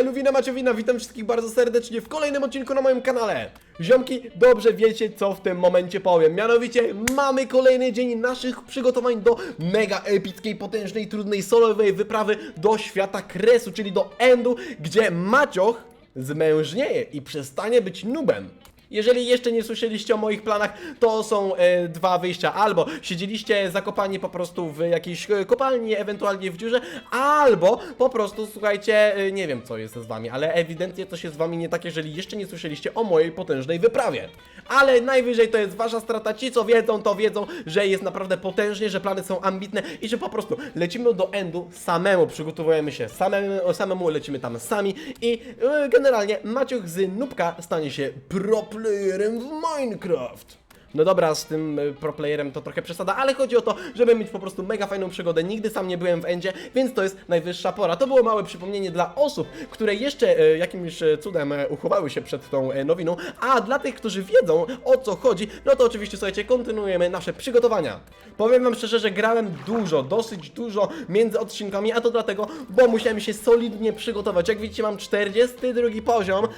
Eluwina Maciowina, witam wszystkich bardzo serdecznie w kolejnym odcinku na moim kanale. Ziomki, dobrze wiecie co w tym momencie powiem, mianowicie mamy kolejny dzień naszych przygotowań do mega epickiej, potężnej, trudnej, solowej wyprawy do świata kresu, czyli do Endu, gdzie Macioch zmężnieje i przestanie być nubem. Jeżeli jeszcze nie słyszeliście o moich planach, to są e, dwa wyjścia. Albo siedzieliście zakopani po prostu w jakiejś e, kopalni, ewentualnie w dziurze, albo po prostu słuchajcie, e, nie wiem co jest z wami, ale ewidentnie coś jest z wami nie tak, jeżeli jeszcze nie słyszeliście o mojej potężnej wyprawie. Ale najwyżej to jest wasza strata. Ci co wiedzą, to wiedzą, że jest naprawdę potężnie, że plany są ambitne i że po prostu lecimy do endu samemu, przygotowujemy się samemu, samemu lecimy tam sami i e, generalnie Maciuch z Nubka stanie się pro playerem w Minecraft. No dobra, z tym y, pro playerem to trochę przesada, ale chodzi o to, żeby mieć po prostu mega fajną przygodę. Nigdy sam nie byłem w endzie, więc to jest najwyższa pora. To było małe przypomnienie dla osób, które jeszcze e, jakimś e, cudem e, uchowały się przed tą e, nowiną, a dla tych, którzy wiedzą o co chodzi, no to oczywiście słuchajcie, kontynuujemy nasze przygotowania. Powiem wam szczerze, że grałem dużo, dosyć dużo między odcinkami, a to dlatego, bo musiałem się solidnie przygotować. Jak widzicie, mam 42 poziom.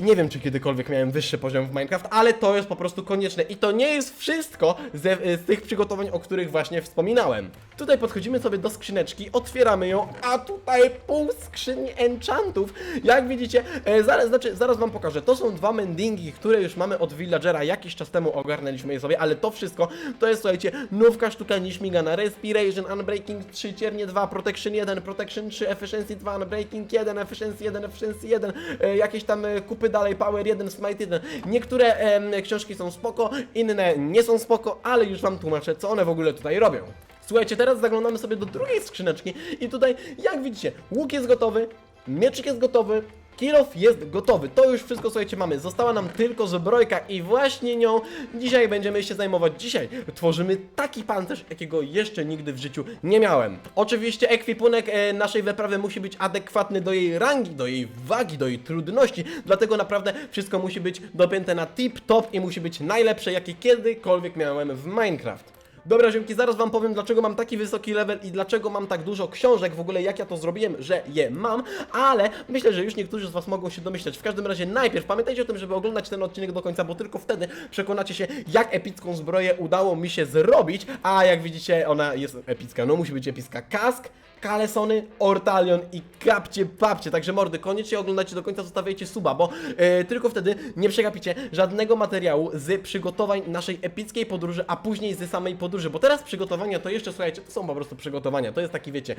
Nie wiem, czy kiedykolwiek miałem wyższy poziom w Minecraft, ale to jest po prostu konieczne. I to nie jest wszystko ze, z tych przygotowań, o których właśnie wspominałem. Tutaj podchodzimy sobie do skrzyneczki, otwieramy ją, a tutaj pół skrzyni enchantów. Jak widzicie, e, zaraz, znaczy, zaraz wam pokażę. To są dwa mendingi, które już mamy od villagera. Jakiś czas temu ogarnęliśmy je sobie, ale to wszystko to jest, słuchajcie, nówka sztuka nieśmigana, Respiration, Unbreaking 3, Ciernie 2, Protection 1, Protection 3, Efficiency 2, Unbreaking 1, Efficiency 1, Efficiency 1, e, jakieś tam e, kupy dalej, Power 1, Smite 1. Niektóre em, książki są spoko, inne nie są spoko, ale już wam tłumaczę, co one w ogóle tutaj robią. Słuchajcie, teraz zaglądamy sobie do drugiej skrzyneczki i tutaj, jak widzicie, łuk jest gotowy, mieczyk jest gotowy, Kilof jest gotowy, to już wszystko słuchajcie mamy, została nam tylko zbrojka i właśnie nią dzisiaj będziemy się zajmować. Dzisiaj tworzymy taki pancerz, jakiego jeszcze nigdy w życiu nie miałem. Oczywiście ekwipunek e, naszej wyprawy musi być adekwatny do jej rangi, do jej wagi, do jej trudności, dlatego naprawdę wszystko musi być dopięte na tip-top i musi być najlepsze, jakie kiedykolwiek miałem w Minecraft. Dobra, ziomki, zaraz wam powiem, dlaczego mam taki wysoki level i dlaczego mam tak dużo książek, w ogóle jak ja to zrobiłem, że je mam, ale myślę, że już niektórzy z was mogą się domyślać. W każdym razie najpierw pamiętajcie o tym, żeby oglądać ten odcinek do końca, bo tylko wtedy przekonacie się, jak epicką zbroję udało mi się zrobić, a jak widzicie, ona jest epicka, no musi być epicka. Kask, kalesony, ortalion i kapcie babcie. Także mordy, koniecznie oglądajcie do końca, zostawiajcie suba, bo e, tylko wtedy nie przegapicie żadnego materiału z przygotowań naszej epickiej podróży, a później z samej podróży. Bo teraz przygotowania to jeszcze, słuchajcie, to są po prostu przygotowania. To jest taki, wiecie,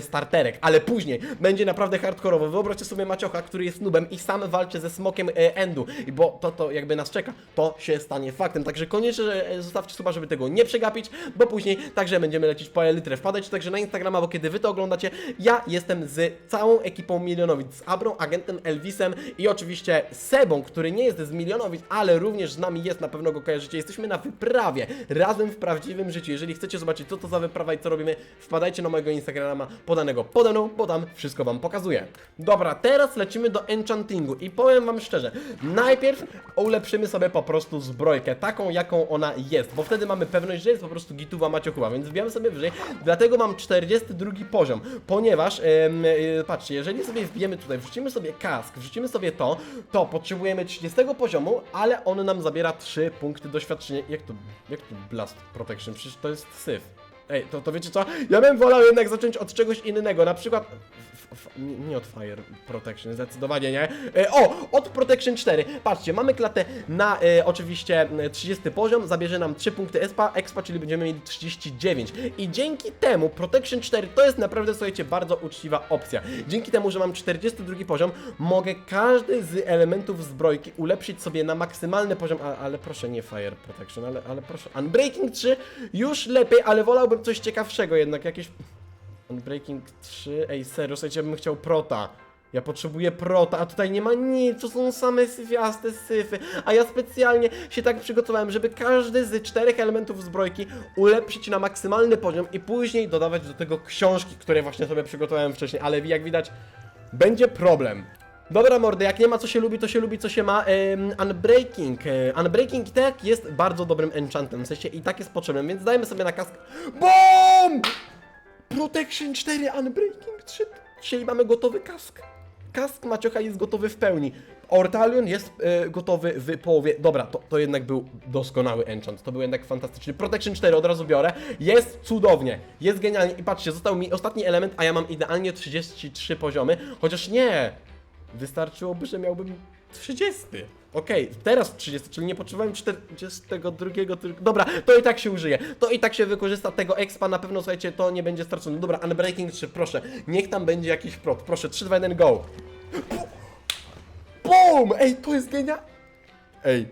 starterek, ale później będzie naprawdę hardkorowo. Wyobraźcie sobie Maciocha, który jest nubem i sam walczy ze smokiem e, Endu, bo to, to jakby nas czeka. To się stanie faktem. Także koniecznie e, zostawcie suba, żeby tego nie przegapić, bo później także będziemy lecieć po elitrę. Wpadajcie także na Instagrama, bo kiedy wy to oglądacie, ja jestem z całą ekipą Milionowic, z Abrą, agentem Elvisem i oczywiście Sebą, który nie jest z Milionowic, ale również z nami jest, na pewno go kojarzycie. Jesteśmy na wyprawie, razem w prawdziwym życiu. Jeżeli chcecie zobaczyć, co to za wyprawa i co robimy, wpadajcie na mojego Instagrama podanego pode mną, bo tam wszystko wam pokazuję. Dobra, teraz lecimy do enchantingu i powiem wam szczerze, najpierw ulepszymy sobie po prostu zbrojkę, taką jaką ona jest, bo wtedy mamy pewność, że jest po prostu gituwa maciochuwa, więc wbijamy sobie wyżej, dlatego mam 42 poziom, ponieważ, e, patrzcie, jeżeli sobie wbijemy tutaj, wrzucimy sobie kask, wrzucimy sobie to, to potrzebujemy 30 poziomu, ale on nam zabiera 3 punkty doświadczenia, jak to, jak to Blast Protection, przecież to jest syf. Ej, to, to wiecie co? Ja bym wolał jednak zacząć od czegoś innego, na przykład... Nie- od Fire Protection, zdecydowanie nie. E, o, od Protection 4. Patrzcie, mamy klatę na e, oczywiście e, 30 poziom, zabierze nam 3 punkty expa, expa, czyli będziemy mieli 39. I dzięki temu Protection 4 to jest naprawdę, słuchajcie, bardzo uczciwa opcja. Dzięki temu, że mam 42 poziom, mogę każdy z elementów zbrojki ulepszyć sobie na maksymalny poziom, a, ale proszę nie Fire Protection, ale, ale proszę. Unbreaking 3 już lepiej, ale wolałbym coś ciekawszego jednak, jakieś... Unbreaking 3, ej serio, słuchajcie, ja bym chciał prota. Ja potrzebuję prota, a tutaj nie ma nic, to są same syfiaste syfy. A ja specjalnie się tak przygotowałem, żeby każdy z czterech elementów zbrojki ulepszyć na maksymalny poziom i później dodawać do tego książki, które właśnie sobie przygotowałem wcześniej, ale jak widać, będzie problem. Dobra mordy, jak nie ma co się lubi, to się lubi co się ma. Ym, unbreaking. E, unbreaking tak jest bardzo dobrym enchantem, w sensie i tak jest potrzebnym, więc dajmy sobie na kask. BOOM! Protection 4, Unbreaking 3, czyli mamy gotowy kask. Kask Maciocha jest gotowy w pełni. Ortalion jest e, gotowy w połowie. Dobra, to, to jednak był doskonały enchant. To był jednak fantastyczny. Protection 4 od razu biorę. Jest cudownie. Jest genialnie. I patrzcie, został mi ostatni element, a ja mam idealnie 33 poziomy. Chociaż nie. Wystarczyłoby, że miałbym 30. Okej, teraz 30, czyli nie potrzebowałem 42. tylko- Dobra, to i tak się użyje. To i tak się wykorzysta tego expa. Na pewno, słuchajcie, to nie będzie stracone. Dobra, Unbreaking 3, proszę. Niech tam będzie jakiś prot. Proszę, 3, 2, 1, go. BOOM! Ej, to jest genia... Ej,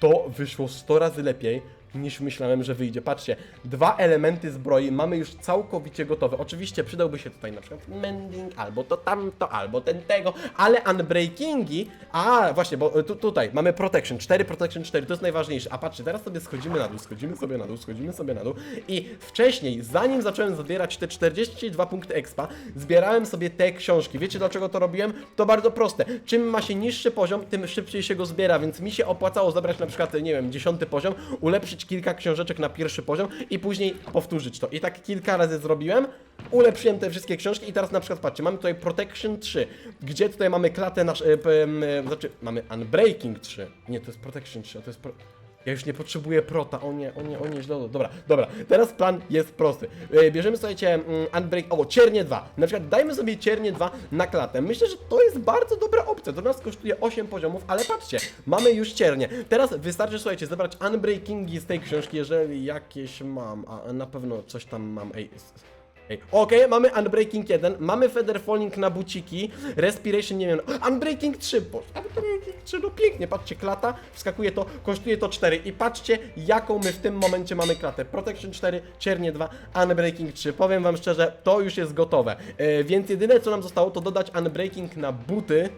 to wyszło 100 razy lepiej niż myślałem, że wyjdzie. Patrzcie, dwa elementy zbroi mamy już całkowicie gotowe. Oczywiście przydałby się tutaj na przykład mending, albo to tamto, albo ten tego, ale unbreakingi, a właśnie, bo tu, tutaj mamy protection, 4 protection 4, to jest najważniejsze. A patrzcie, teraz sobie schodzimy na dół, schodzimy sobie na dół, schodzimy sobie na dół i wcześniej, zanim zacząłem zbierać te 42 punkty expa, zbierałem sobie te książki. Wiecie dlaczego to robiłem? To bardzo proste. Czym ma się niższy poziom, tym szybciej się go zbiera, więc mi się opłacało zebrać na przykład, nie wiem, dziesiąty poziom, ulepszyć kilka książeczek na pierwszy poziom i później powtórzyć to. I tak kilka razy zrobiłem, ulepszyłem te wszystkie książki i teraz na przykład patrzcie, mamy tutaj Protection 3, gdzie tutaj mamy klatę nasz, e, e, znaczy mamy Unbreaking 3, nie, to jest Protection 3, a to jest pro... Ja już nie potrzebuję prota, o nie, o nie, o nie, źle, dobra, dobra, teraz plan jest prosty. E, Bierzemy, słuchajcie, mm, Unbreak, o, ciernie 2, na przykład dajmy sobie ciernie 2 na klatę. Myślę, że to jest bardzo dobra opcja, to nas kosztuje 8 poziomów, ale patrzcie, mamy już ciernie. Teraz wystarczy, słuchajcie, zebrać Unbreakingi z tej książki, jeżeli jakieś mam, a na pewno coś tam mam, ej, Okej, mamy Unbreaking 1, mamy Feather Falling na buciki, Respiration, nie wiem, Unbreaking 3, bo Unbreaking 3, no pięknie, patrzcie, klata, wskakuje to, kosztuje to 4 i patrzcie, jaką my w tym momencie mamy klatę. Protection 4, Ciernie 2, Unbreaking 3, powiem wam szczerze, to już jest gotowe, e, więc jedyne co nam zostało to dodać Unbreaking na buty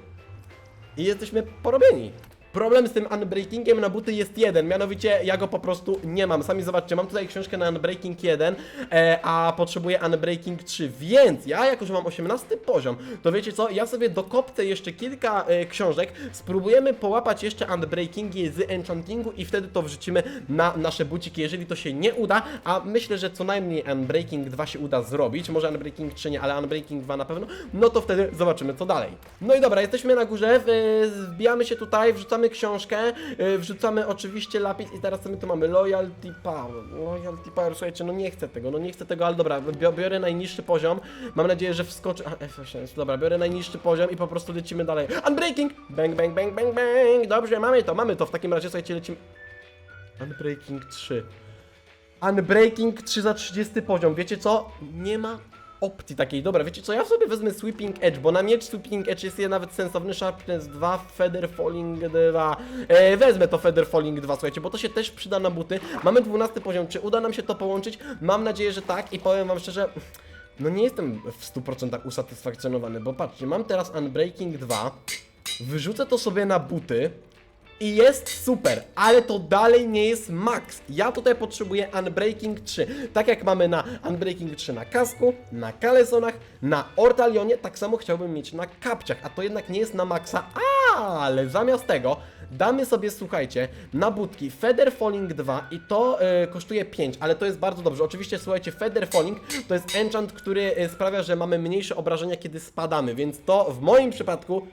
i jesteśmy porobieni. Problem z tym unbreakingiem na buty jest jeden, mianowicie ja go po prostu nie mam. Sami zobaczcie, mam tutaj książkę na unbreaking 1, e, a potrzebuję unbreaking 3, więc ja jako, że mam 18 poziom, to wiecie co, ja sobie dokopcę jeszcze kilka e, książek, spróbujemy połapać jeszcze unbreakingi z enchantingu i wtedy to wrzucimy na nasze buciki, jeżeli to się nie uda, a myślę, że co najmniej unbreaking 2 się uda zrobić, może unbreaking 3 nie, ale unbreaking 2 na pewno, no to wtedy zobaczymy co dalej. No i dobra, jesteśmy na górze, w- wbijamy się tutaj, wrzucamy książkę, y, wrzucamy oczywiście lapis i teraz co my tu mamy? Loyalty Power, Loyalty Power, słuchajcie, no nie chcę tego, no nie chcę tego, ale dobra, bio- biorę najniższy poziom, mam nadzieję, że wskoczy, a F6, dobra, biorę najniższy poziom i po prostu lecimy dalej. Unbreaking! Bang, bang, bang, bang, bang, dobrze, mamy to, mamy to, w takim razie, słuchajcie, lecimy... Unbreaking 3. Unbreaking 3 za 30 poziom. Wiecie co? Nie ma opcji takiej. Dobra, wiecie co? Ja sobie wezmę Sweeping Edge, bo na miecz Sweeping Edge jest je nawet sensowny. Sharpness 2, Feather Falling 2. E, wezmę to Feather Falling 2, słuchajcie, bo to się też przyda na buty. Mamy 12 poziom. Czy uda nam się to połączyć? Mam nadzieję, że tak i powiem wam szczerze. No nie jestem w 100% usatysfakcjonowany, bo patrzcie, mam teraz Unbreaking 2, wyrzucę to sobie na buty, i jest super, ale to dalej nie jest max. Ja tutaj potrzebuję Unbreaking 3. Tak jak mamy na Unbreaking 3 na kasku, na kalesonach, na Ortalionie, tak samo chciałbym mieć na kapciach, a to jednak nie jest na maxa, ale zamiast tego damy sobie, słuchajcie, na budki Feather Falling 2 i to e, kosztuje 5, ale to jest bardzo dobrze. Oczywiście, słuchajcie, Feather Falling to jest enchant, który e, sprawia, że mamy mniejsze obrażenia, kiedy spadamy, więc to w moim przypadku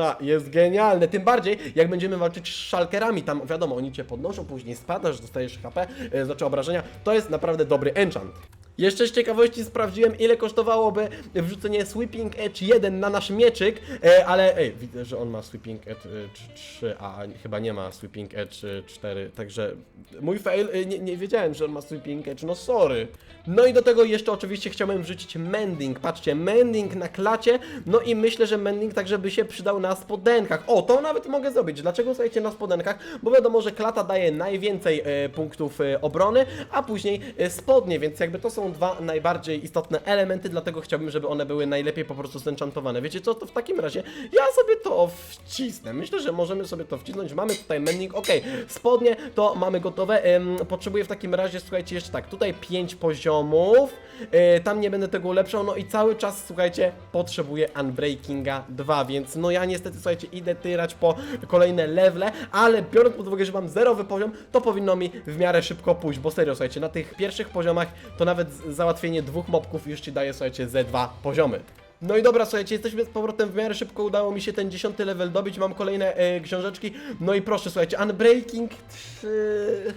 a, jest genialne, tym bardziej jak będziemy walczyć z szalkerami, tam wiadomo, oni cię podnoszą, później spadasz, dostajesz HP, e, znaczy obrażenia, to jest naprawdę dobry enchant. Jeszcze z ciekawości sprawdziłem, ile kosztowałoby wrzucenie Sweeping Edge 1 na nasz mieczyk, e, ale ej, widzę, że on ma Sweeping Edge e, 3, a chyba nie ma Sweeping Edge e, 4, także mój fail, e, nie, nie wiedziałem, że on ma Sweeping Edge, no sorry. No i do tego jeszcze oczywiście chciałem wrzucić Mending, patrzcie, Mending na klacie, no i myślę, że Mending także by się przydał na spodenkach. O, to nawet mogę zrobić. Dlaczego słuchajcie na spodenkach? Bo wiadomo, że klata daje najwięcej e, punktów e, obrony, a później e, spodnie, więc jakby to są dwa najbardziej istotne elementy, dlatego chciałbym, żeby one były najlepiej po prostu zenchantowane. Wiecie co, to w takim razie ja sobie to wcisnę. Myślę, że możemy sobie to wcisnąć. Mamy tutaj mending, ok, spodnie to mamy gotowe. Potrzebuję w takim razie, słuchajcie, jeszcze tak, tutaj 5 poziomów, e, tam nie będę tego ulepszał, no i cały czas, słuchajcie, potrzebuję Unbreakinga 2, więc no ja niestety, słuchajcie, idę tyrać po kolejne levele, ale biorąc pod uwagę, że mam zerowy poziom, to powinno mi w miarę szybko pójść, bo serio, słuchajcie, na tych pierwszych poziomach to nawet załatwienie dwóch mobków już ci daje, słuchajcie, ze dwa poziomy. No i dobra, słuchajcie, jesteśmy z powrotem w miarę szybko, udało mi się ten dziesiąty level dobić, mam kolejne e, książeczki. No i proszę, słuchajcie, Unbreaking 3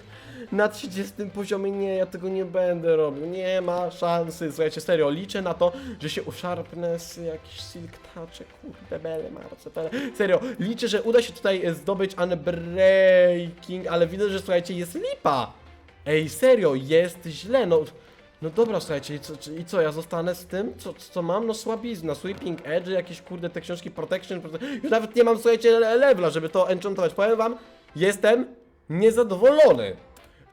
na 30 poziomie, nie, ja tego nie będę robił, nie ma szansy. Słuchajcie, serio, liczę na to, że się uszarpnę jakiś silk touch, kurde, bele, marce, bele. Serio, liczę, że uda się tutaj e, zdobyć Unbreaking, ale widzę, że słuchajcie, jest lipa. Ej, serio, jest źle, no... No dobra, słuchajcie, i co, czy- i co, ja zostanę z tym? Co, co mam? No słabizna, Sweeping Edge, jakieś kurde te książki Protection, prote... już nawet nie mam, słuchajcie, le- levela, żeby to enchantować. Powiem wam, jestem niezadowolony.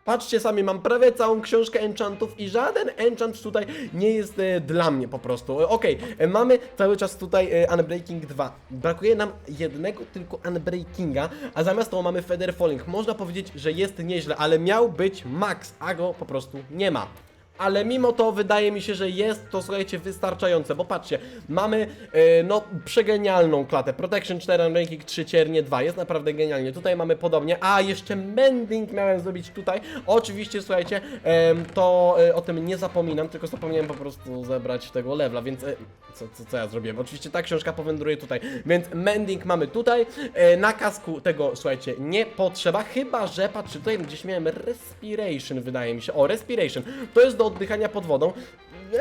Patrzcie sami, mam prawie całą książkę enchantów i żaden enchant tutaj nie jest e, dla mnie po prostu. E, Okej, e, mamy cały czas tutaj e, Unbreaking 2. Brakuje nam jednego tylko Unbreakinga, a zamiast tego mamy Feather Falling. Można powiedzieć, że jest nieźle, ale miał być max, a go po prostu nie ma. Ale mimo to wydaje mi się, że jest to, słuchajcie, wystarczające, bo patrzcie, mamy, e, no, przegenialną klatę, Protection 4, Ranking 3, Ciernie 2, jest naprawdę genialnie, tutaj mamy podobnie, a jeszcze Mending miałem zrobić tutaj, oczywiście, słuchajcie, em, to e, o tym nie zapominam, tylko zapomniałem po prostu zebrać tego levela, więc, e, co, co, co ja zrobiłem, oczywiście ta książka powędruje tutaj, więc Mending mamy tutaj, e, na kasku tego, słuchajcie, nie potrzeba, chyba, że, patrzcie, tutaj gdzieś miałem Respiration, wydaje mi się, o, Respiration, to jest do oddychania pod wodą, Eee,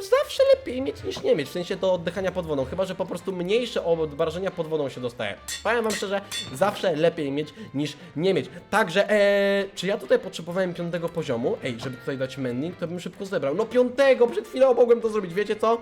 zawsze lepiej mieć niż nie mieć, w sensie do oddychania pod wodą, chyba że po prostu mniejsze odmrażenia pod wodą się dostaje. Powiem wam szczerze, zawsze lepiej mieć niż nie mieć. Także, eee, czy ja tutaj potrzebowałem piątego poziomu? Ej, żeby tutaj dać mending, to bym szybko zebrał. No piątego, przed chwilą mogłem to zrobić, wiecie co?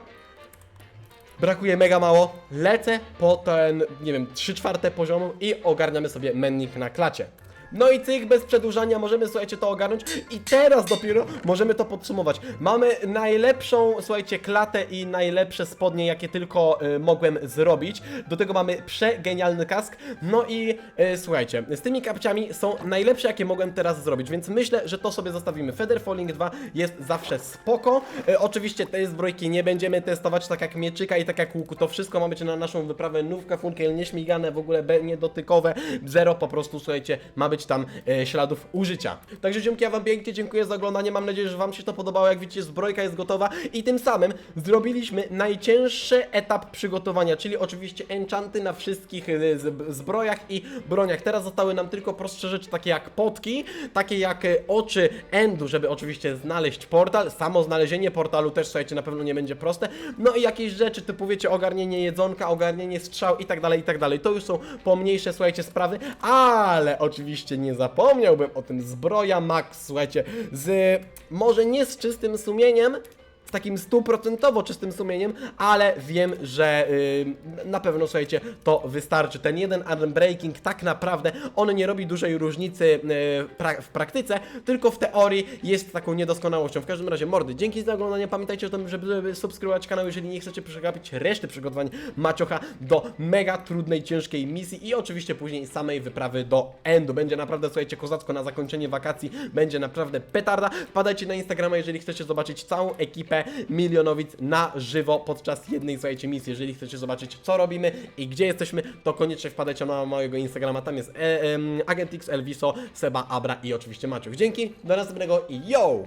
Brakuje mega mało. Lecę po ten, nie wiem, 3 czwarte poziomu i ogarniamy sobie mending na klacie. No i cyk, bez przedłużania możemy, słuchajcie, to ogarnąć i teraz dopiero możemy to podsumować. Mamy najlepszą, słuchajcie, klatę i najlepsze spodnie, jakie tylko y, mogłem zrobić. Do tego mamy przegenialny kask. No i y, słuchajcie, z tymi kapciami są najlepsze, jakie mogłem teraz zrobić, więc myślę, że to sobie zostawimy. Feather Falling 2 jest zawsze spoko. Y, oczywiście tej zbrojki nie będziemy testować, tak jak mieczyka i tak jak łuku. To wszystko ma być na naszą wyprawę nówka, funkiel nieśmigane, w ogóle niedotykowe, zero po prostu, słuchajcie, ma być tam e, śladów użycia. Także dzięki, ja wam pięknie dziękuję za oglądanie, mam nadzieję, że wam się to podobało, jak widzicie zbrojka jest gotowa i tym samym zrobiliśmy najcięższy etap przygotowania, czyli oczywiście enchanty na wszystkich e, z- zbrojach i broniach. Teraz zostały nam tylko prostsze rzeczy, takie jak potki, takie jak e, oczy endu, żeby oczywiście znaleźć portal, samo znalezienie portalu też, słuchajcie, na pewno nie będzie proste, no i jakieś rzeczy typu, wiecie, ogarnienie jedzonka, ogarnienie strzał i tak dalej, i tak dalej. To już są pomniejsze, słuchajcie, sprawy, ale oczywiście nie zapomniałbym o tym zbroja max, słuchajcie, z może nie z czystym sumieniem, z takim stuprocentowo czystym sumieniem, ale wiem, że yy, na pewno, słuchajcie, to wystarczy. Ten jeden unbreaking tak naprawdę, on nie robi dużej różnicy yy, pra w praktyce, tylko w teorii jest taką niedoskonałością. W każdym razie, mordy, dzięki za oglądanie, pamiętajcie o tym, żeby subskrybować kanał, jeżeli nie chcecie przegapić reszty przygotowań Maciocha do mega trudnej, ciężkiej misji i oczywiście później samej wyprawy do Endu. Będzie naprawdę, słuchajcie, kozacko na zakończenie wakacji, będzie naprawdę petarda. Wpadajcie na Instagrama, jeżeli chcecie zobaczyć całą ekipę milionowic na żywo podczas jednej, słuchajcie, misji. Jeżeli chcecie zobaczyć, co robimy i gdzie jesteśmy, to koniecznie wpadajcie na mojego Instagrama, tam jest e, em, Agent X, Elviso, Seba, Abra i oczywiście Maciuch. Dzięki, do następnego i yo!